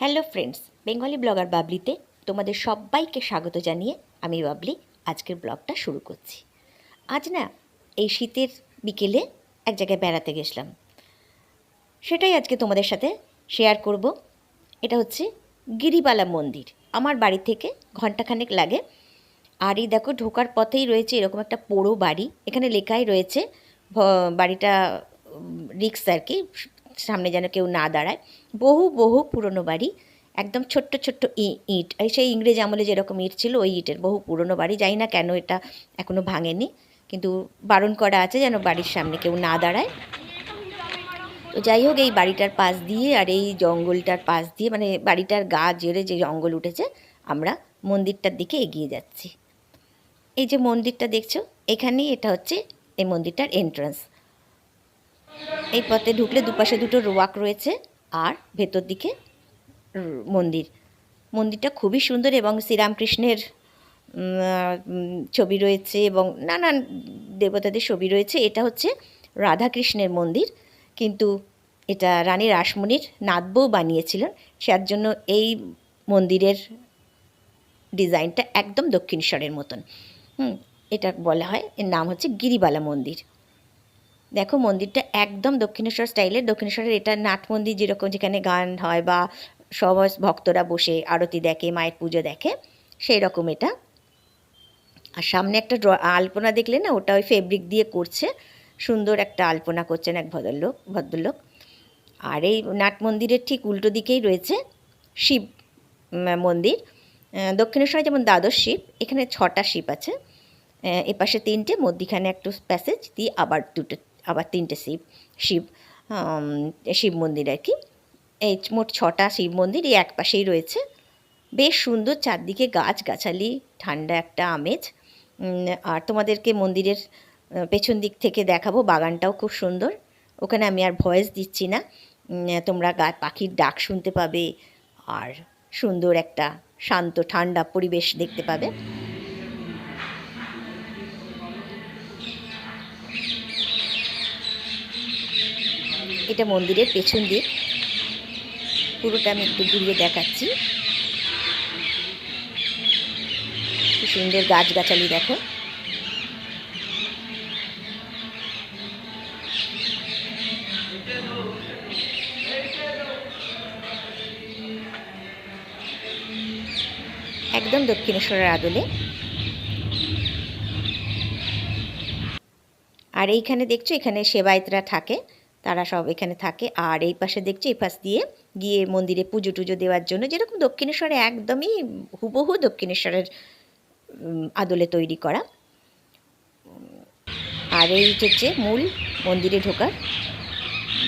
Hello friends Bengali blogger বাবলিতে তোমাদের সবাইকে স্বাগত জানিয়ে আমি বাবলি আজকের ব্লগটা শুরু করছি। আজ না, এই শীতের বিকেলে এক জায়গায় বেড়াতে গেছিলাম। সেটাই আজকে তোমাদের সাথে শেয়ার করব। এটা হচ্ছে গিরিবালা মন্দির। আমার বাড়ি থেকে ঘন্টাখানেক লাগে। আর এই দেখো, ঢোকার পথেই রয়েছে এরকম একটা পোড়ো বাড়ি। এখানে লেখাই রয়েছে বাড়িটা রিক্স আর কি সামনে যেন কেউ না দাঁড়ায়। বহু বহু পুরনো বাড়ি, একদম ছোট্ট ছোট্ট ইট। সেই ইংরেজ আমলে যেরকম ইট ছিল, ওই ইটের বহু পুরনো বাড়ি। জানি না কেন এটা এখনও ভাঙেনি, কিন্তু বারণ করা আছে যেন বাড়ির সামনে কেউ না দাঁড়ায়। তো যাই হোক, এই বাড়িটার পাশ দিয়ে আর এই জঙ্গলটার পাশ দিয়ে মানে বাড়িটার গা জেরে যে জঙ্গল উঠেছে, আমরা মন্দিরটার দিকে এগিয়ে যাচ্ছি। এই যে মন্দিরটা দেখছ, এখানেই এটা হচ্ছে এই মন্দিরটার এন্ট্রান্স এই পথে ঢুকলে দুপাশে দুটো রোয়াক রয়েছে আর ভেতর দিকে মন্দির। মন্দিরটা খুবই সুন্দর এবং শ্রীরামকৃষ্ণের ছবি রয়েছে এবং নানান দেবতাদের ছবি রয়েছে। এটা হচ্ছে রাধাকৃষ্ণের মন্দির, কিন্তু এটা রানী রাসমণির নাতবউ বানিয়েছিলেন। যার জন্য এই মন্দিরের ডিজাইনটা একদম দক্ষিণেশ্বরের মতন। হুম, এটা বলা হয়, এর নাম হচ্ছে গিরিবালা মন্দির। দেখো মন্দিরটা একদম দক্ষিণেশ্বর স্টাইলের দক্ষিণেশ্বরের এটা নাট মন্দির যেরকম যেখানে গান হয় বা সবাই ভক্তরা বসে, আরতি দেখে, মায়ের পুজো দেখে সেই রকম এটা। আর সামনে একটা ড্র- আলপনা দেখলে না, ওটা ওই ফেব্রিক দিয়ে করছে। সুন্দর একটা আলপনা করছেন এক ভদ্রলোক ভদ্রলোক। আর এই নাট মন্দিরের ঠিক উল্টো দিকেই রয়েছে শিব মন্দির। দক্ষিণেশ্বরে যেমন দ্বাদশ শিব, এখানে ছটা শিব আছে। এপাশে তিনটে, মধ্যিখানে একটু প্যাসেজ দিয়ে আবার দুটো আবার তিনটে শিব শিব শিব মন্দির আর কি। এই মোট ছটা শিব মন্দির, এই এক পাশেই রয়েছে। বেশ সুন্দর চারদিকে গাছ গাছালি ঠান্ডা একটা আমেজ। আর তোমাদেরকে মন্দিরের পেছন দিক থেকে দেখাবো, বাগানটাও খুব সুন্দর। ওখানে আমি আর ভয়েস দিচ্ছি না। তোমরা গা, পাখির ডাক শুনতে পাবে, আর সুন্দর একটা শান্ত, ঠান্ডা পরিবেশ দেখতে পাবে। এটা মন্দিরের পেছন দিক পুরোটা আমি একটু ঘুরিয়ে দেখাচ্ছি। কি সুন্দর গাছগাছালি, দেখো। একদম দক্ষিণেশ্বরের আদলে। আর এইখানে দেখছ, এখানে সেবায়তরা থাকে। তারা সব এখানে থাকে। আর এই পাশে দেখছি, এই পাশ দিয়ে গিয়ে মন্দিরে পুজো টুজো দেওয়ার জন্য যেরকম দক্ষিণেশ্বরে একদমই হুবহু দক্ষিণেশ্বরের আদলে তৈরি করা। আর এই হচ্ছে মূল মন্দিরে ঢোকার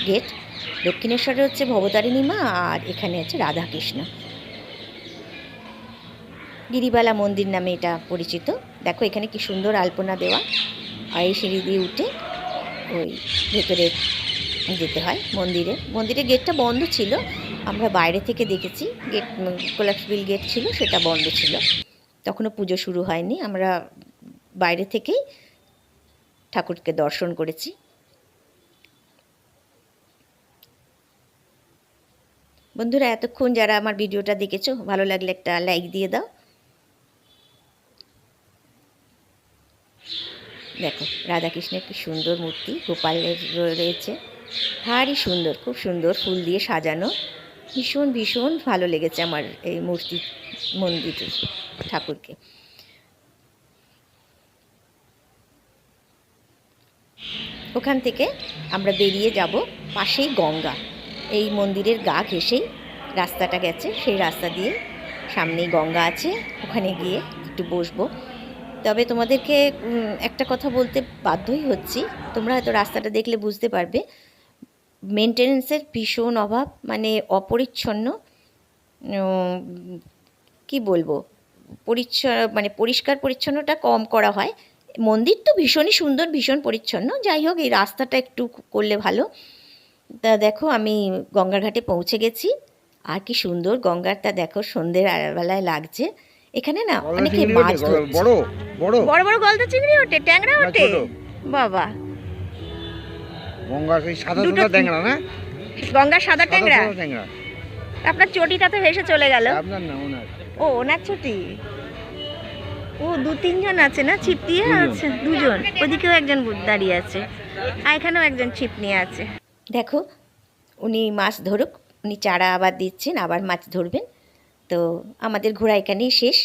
গেট। দক্ষিণেশ্বরে হচ্ছে ভবতারিণী মা, আর এখানে হচ্ছে রাধাকৃষ্ণ। গিরিবালা মন্দির নামে এটা পরিচিত। দেখো এখানে কি সুন্দর আলপনা দেওয়া। আর এই সিঁড়ি দিয়ে উঠে ওই ভেতরে যেতে হয় মন্দিরে। মন্দিরের গেটটা বন্ধ ছিল। আমরা বাইরে থেকে দেখেছি, গেট কোলাপসবিল গেট ছিল, সেটা বন্ধ ছিল। তখনও পুজো শুরু হয়নি। আমরা বাইরে থেকেই ঠাকুরকে দর্শন করেছি। বন্ধুরা, এতক্ষণ যারা আমার ভিডিওটা দেখেছ, ভালো লাগলে একটা লাইক দিয়ে দাও। দেখো, রাধাকৃষ্ণের কি সুন্দর মূর্তি, গোপালের রয়েছে। ভারী সুন্দর, খুব সুন্দর ফুল দিয়ে সাজানো। ভীষণ ভীষণ ভালো লেগেছে আমার এই মূর্তি মন্দির ঠাকুরকে। ওখান থেকে আমরা বেরিয়ে যাব পাশেই গঙ্গা। এই মন্দিরের গা ঘেঁষেই রাস্তাটা গেছে, সেই রাস্তা দিয়ে সামনেই গঙ্গা আছে, ওখানে গিয়ে একটু বসবো। তবে তোমাদেরকে একটা কথা বলতে বাধ্যই হচ্ছি। তোমরা হয়তো রাস্তাটা দেখলে বুঝতে পারবে মেনটেনেন্সের ভীষণ অভাব মানে অপরিচ্ছন্ন কি বলব? পরিচ্ছ মানে পরিষ্কার পরিচ্ছন্নটা কম করা হয়। মন্দির তো ভীষণই সুন্দর ভীষণ পরিচ্ছন্ন। যাই হোক এই রাস্তাটা একটু করলে ভালো। তা দেখো আমি গঙ্গার ঘাটে পৌঁছে গেছি। আর কি সুন্দর গঙ্গারটা দেখো সন্ধ্যের বেলায় লাগছে। এখানে না অনেকে মাছ বড় বড়। বড় গলদা চিংড়ি ওঠে ট্যাংরা ওঠে? বাবা। গঙ্গা সেই সাদা সাদা ট্যাংরা না? গঙ্গার সাদা ট্যাংরা? ট্যাংরা। আপনার চটিটাতে ভেসে চলে গেল। আপনার না ওনার। ও ওনার ছুটি ও দু তিনজন আছে না? ছিপ দিয়ে আছে? দুজন। ওদিকেও একজন দাঁড়িয়ে আছে। আর এখানেও একজন ছিপ নিয়ে আছে। দেখো উনি মাছ ধরুক উনি চারা আবার দিচ্ছেন আবার মাছ ধরবেন। তো আমাদের ঘোরা এখানেই শেষ।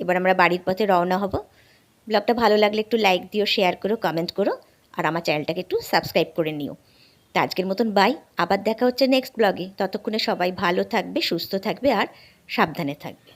এবার আমরা বাড়ির পথে রওনা হব। ব্লগটা ভালো লাগলে একটু লাইক দিও শেয়ার করো কমেন্ট করো। আর আমার চ্যানেলটাকে একটু সাবস্ক্রাইব করে নিও। তা আজকের মতন বাই, আবার দেখা হচ্ছে নেক্সট ব্লগে ততক্ষণে সবাই ভালো থাকবে, সুস্থ থাকবে আর সাবধানে থাকবে।